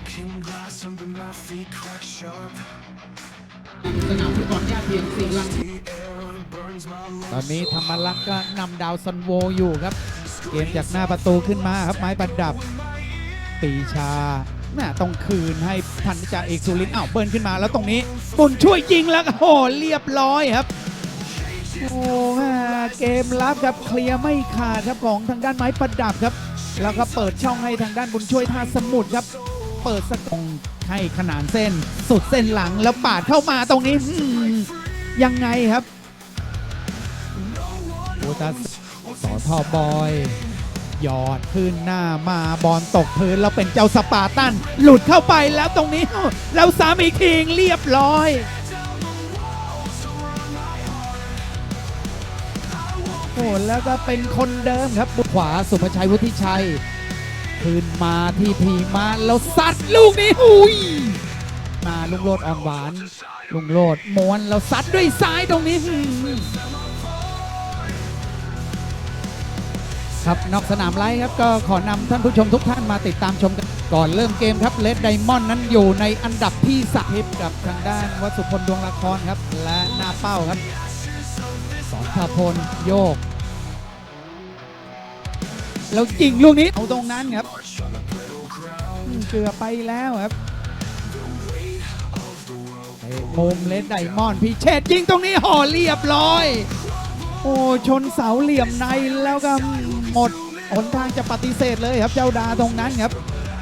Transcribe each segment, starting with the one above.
Broken glass under my feet crack sharp. สนามฟุตบอลย่าเทียมสีลัง The air burns my ตอนนี้ธรรมรักษ์ก็นำดาวซันโวอยู่ครับ เกมจากหน้าประตูขึ้นมาครับ ไม้ประดับปีชาแม่ต้องคืนให้พันจ่าเอกสุรินทร์อ้าวเบิร์นขึ้นมาแล้วตรงนี้บุญช่วยยิงแล้วโอ้โหเรียบร้อยครับ โอ้แม่เกมรับครับเคลียร์ไม่ขาดครับของทางด้านไม้ประดับครับ แล้วก็เปิดช่องให้ทางด้านบุญช่วยท่าสมุทรครับ เปิดสกงให้ขนานเส้น สุดเส้นหลังแล้วปาดเข้ามาตรงนี้ยังไงครับโอตาสอทอบอยหยอดขึ้นหน้ามาบอลตกพื้นแล้วเป็นเจ้าสปาตัน หลุดเข้าไปแล้วตรงนี้แล้วสามอีกทีเรียบร้อยโอ้แล้วก็เป็นคนเดิมครับขวาสุภชัยวุฒิชัย คืนมาที่พีมาแล้วซัดลูกนี้หุยมาลุงโลดอ่อนหวาน ลุงโลดม้วนแล้วซัดด้วยซ้ายตรงนี้ครับนอกสนามไลฟ์ครับก็ขอนำท่านผู้ชมทุกท่านมาติดตามชมกันก่อนเริ่มเกมครับเลดไดมอนด์นั้นอยู่ในอันดับที่สามกับทางด้านวัสุพลดวงละครครับ และหน้าเป้าครับสอนทาพลโยก แล้วยิงลูกนี้เอาตรงนั้นครับเกือบไปแล้วครับมุมเลดไดมอนด์พี่เชษยิงตรงนี้ห่อเรียบร้อย โอ้ชนเสาเหลี่ยมในแล้วก็หมดหนทางจะปฏิเสธเลยครับเจ้าดาตรงนั้นครับ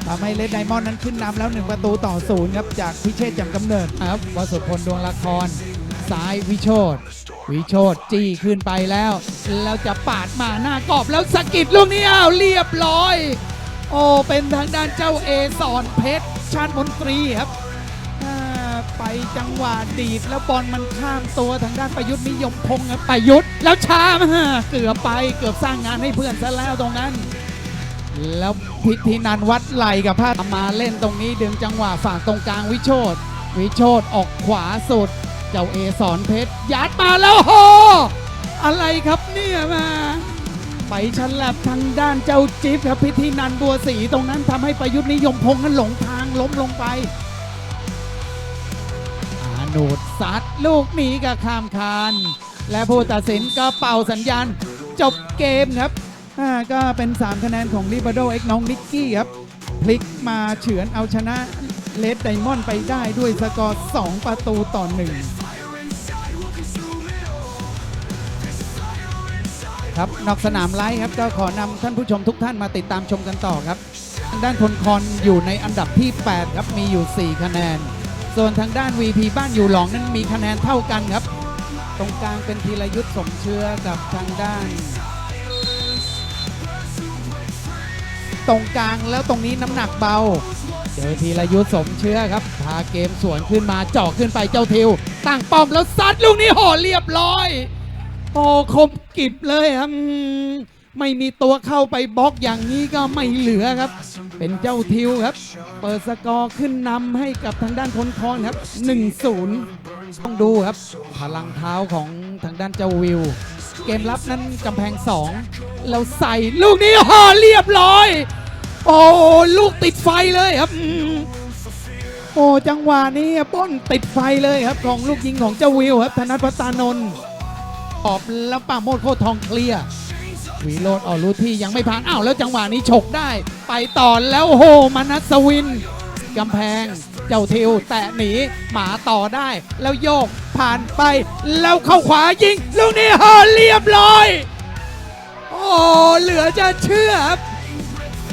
ทำให้เลดไดมอนด์นั้นขึ้นนำแล้วหนึ่งประตูต่อศูนย์ครับจากพิเชษจำกำเนิดครับวสุพลดวงละคร ซ้ายวิโชต วิโชตจี้ขึ้นไปแล้ว แล้วจะปาดมาหน้ากรอบแล้วสะกิดลูกนี้อ้าวเรียบร้อย โอ้เป็นทางด้านเจ้าเอสอนเพชรชาติมนตรีครับไปจังหวะดีดแล้วบอลมันข้ามตัวทางด้านประยุทธ์นิยมพงศ์ครับประยุทธ์แล้วช้ามาเกือบไปเกือบสร้างงานให้เพื่อนซะแล้วตรงนั้น แล้วพิธีนันวัดไหลกับพาดมาเล่นตรงนี้ดึงจังหวะฝากตรงกลางวิโชตวิโชตออกขวาสุด เจ้าเอสอนเพชรยัดมาแล้วโหอะไรครับเนี่ยมา ไปฉลับทางด้านเจ้าจิ๊บครับพิธีนันบัวศรีตรงนั้นทำให้ประยุทธ์นิยมพงษ์นั้นหลงทางล้มลงไปอาโนดซัดลูกนี้กับข้ามคาน และผู้ตัดสินก็เป่าสัญญาณ จบเกมครับก็เป็น 3 คะแนนของลิบาโดเอ็กน้องนิกกี้ครับ พลิกมาเฉือนเอาชนะ เลดไดมอนด์ไปได้ด้วยสกอร์ 2 ประตูต่อ 1 ครับ นอกสนามไลฟ์ครับ ก็ขอนำท่านผู้ชมทุกท่านมาติดตามชมกันต่อครับ ทางด้านพลคอนอยู่ในอันดับที่ 8 ครับ มีอยู่ 4 คะแนน ส่วนทางด้าน VP บ้านอยู่หลองนั้นมีคะแนนเท่ากันครับ ตรงกลางเป็นธีรยุทธ์สมเชื้อกับทางด้านตรงกลางแล้วตรงนี้น้ำหนักเบา เจอธีรยุทธสมเชื้อครับพาเกมสวนขึ้นมาเจาะขึ้นไปเจ้าทิว ตั้งป้อมแล้วซัดลูกนี้ห่อเรียบร้อยโอ้คมกิบเลยครับไม่มีตัวเข้าไปบล็อกอย่างนี้ก็ไม่เหลือครับ เป็นเจ้าทิวครับ เปิดสกอร์ขึ้นนำให้กับทางด้านคนคอนครับ 1-0 ต้องดูครับ พลังเท้าของทางด้านเจ้าวิว เกมรับนั้นกำแพง 2 แล้วใส่ลูกนี้ห่อเรียบร้อย โอ้ลูกติดไฟเลยครับ โอ้จังหวะนี้ป้นติดไฟเลยครับของลูกยิงของเจ้าวิวครับธนัทพัฒนนท์ออบแล้วป่าโมดโคตรทองเคลียร์วีโรดออกรู้ที่ยังไม่ผ่านอ้าวแล้วจังหวะนี้ฉกได้ ไปต่อแล้วโอ้โหมานัสวินกำแพงเจ้าทิวแตะหนีหมาต่อได้ แล้วโยกผ่านไป แล้วเข้าขวายิงลูกนี้ฮอเรียบร้อย โอ้เหลือจะเชื่อครับ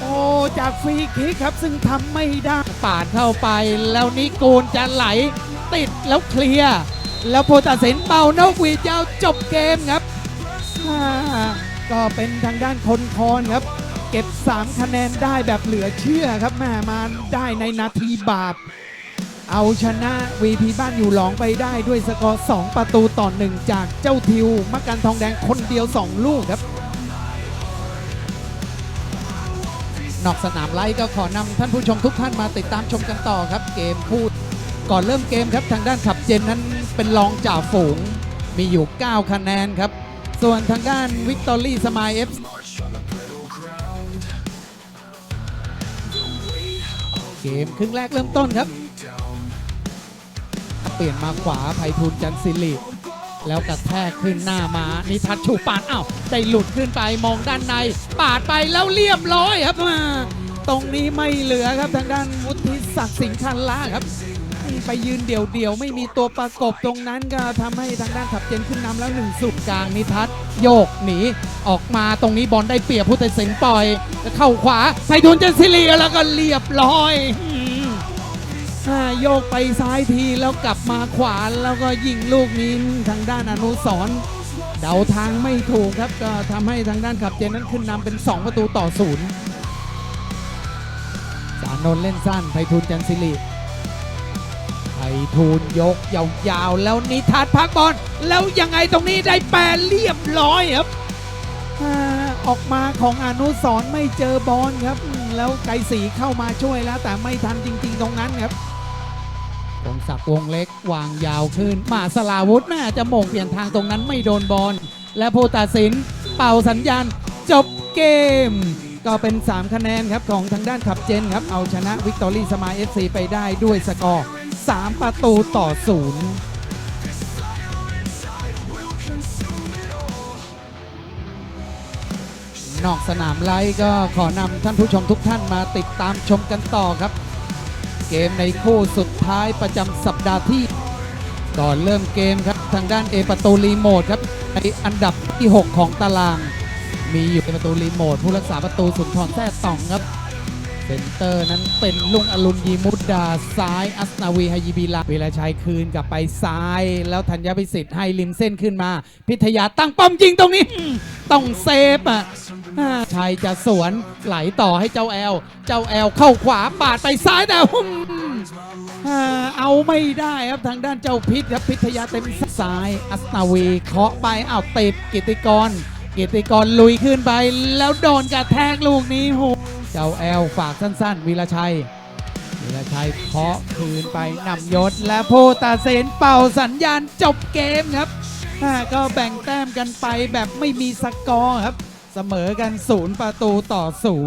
โอ้จากฟรีคิกครับซึ่งทำไม่ได้ปาดเข้าไปแล้วนิกูลจะไหลติดแล้วเคลียร์แล้วโพตัดสินเป่านกหวีดยาวจบเกมครับอ่าก็เป็นทางด้านคนคอนครับ เก็บ 3 คะแนนได้แบบเหลือเชื่อครับแม่มาได้ในนาทีบาป เอาชนะ VP บ้านอยู่หลองไปได้ด้วยสกอร์ 2 ประตูต่อ 1 จากเจ้าทิว มักกันทองแดงคนเดียว 2 ลูกครับ นอกสนามไลฟ์ก็ขอนำท่านผู้ชมทุกท่านมาติดตามชมกันต่อครับ เกมพูดก่อนเริ่มเกมครับทางด้านขับเจนนั้นเป็นรองจ่าฝูงมีอยู่ 9 คะแนนครับ ส่วนทางด้านวิกตอรี่สมายเอฟเกเกมครึ่งแรกเริ่มต้นครับ เปลี่ยนมาขวาไพฑูรย์จันทร์ศิริ แล้วกระแทกขึ้นหน้ามา นิทัศน์ชูปานอ้าวได้หลุดขึ้นไปมองด้านใน ปาดไปแล้วเรียบร้อยครับมาตรงนี้ไม่เหลือครับทางด้านวุฒิศักดิ์สิงห์คันล่าครับ ไปยืนเดี่ยวๆ ไม่มีตัวประกบตรงนั้นก็ทำให้ทางด้านขับเจนขึ้นนำแล้วหนึ่งสุดกลางนิทัศน์โยกหนีออกมาตรงนี้บอลได้เปรียบผู้ตัดสินปล่อยแล้วเข้าขวาไพฑูรย์จันทร์ศิริแล้วก็เรียบร้อยอืมอ่า โยกไปซ้ายทีแล้วกลับมาขวาแล้วก็ยิงลูกนี้ทางด้านอนุสรณ์เดาทางไม่ถูกครับก็ทำให้ทางด้านขับเจนนั้นขึ้นนำเป็น 2 ประตูต่อศูนย์สานนท์เล่นสั้นไพฑูรย์จันทร์ศิริไพฑูรย์ยกยาวๆ แล้วนิทัศน์พักบอลแล้วยังไงตรงนี้ได้แปรเรียบร้อยครับออกมาของอนุสรณ์ไม่เจอบอลครับ แล้วไกรศรีเข้ามาช่วยแล้วแต่ไม่ทันจริง ๆ ตรงนั้นครับ พงศักดิ์วงเล็กวางยาวขึ้น มาสลาวุธแม่จะโมงเปลี่ยนทางตรงนั้นไม่โดนบอลและผู้ตัดสินเป่าสัญญาณจบเกม ก็เป็น 3 คะแนนครับของทางด้านขับเจนครับ เอาชนะวิกตอรี่สมาเอฟซีไปได้ด้วยสกอร์ 3 ประตูต่อศูนย์นอกสนามไลฟ์ก็ขอนำท่านผู้ชมทุกท่านมาติดตามชมกันต่อครับ เกมในคู่สุดท้ายประจำสัปดาห์ที่ก่อนเริ่มเกมครับทางด้านเอประตูรีโมทครับในอันดับที่ 6 ของตาราง มีอยู่ในประตูรีโมทผู้รักษาประตูสุนทรแท้ต่องครับ เซนเตอร์นั้นเป็นลุงอรุณยีมุดดา ซ้ายอัสนาวีไฮยีบีลาวิลาชัยคืนกลับไปซ้าย แล้วธัญพิสิทธิ์ให้ริมเส้นขึ้นมา พิทยาตั้งป้อมยิงตรงนี้ ต้องเซฟอะอ่าชัยจะสวนไหลต่อให้เจ้าแอล เจ้าแอลเข้าขวาปาดไปซ้ายแต่หุ่มอ่าเอาไม่ได้ครับทางด้านเจ้าพิษครับพิทยาเต็มซ้าย อัสนาวีเคาะไปอ้าวติดกิติกรกิติกรลุยขึ้นไป แล้วโดนกระแทกลูกนี้โห เจ้าแอลฝากสั้นๆวีรชัยวีรชัยเคาะคืนไปนำยศและผู้ตัดสินเป่าสัญญาณจบเกมครับก็แบ่งแต้มกันไปแบบไม่มีสกอร์ครับ เสมอกันศูนย์ประตูต่อศูนย์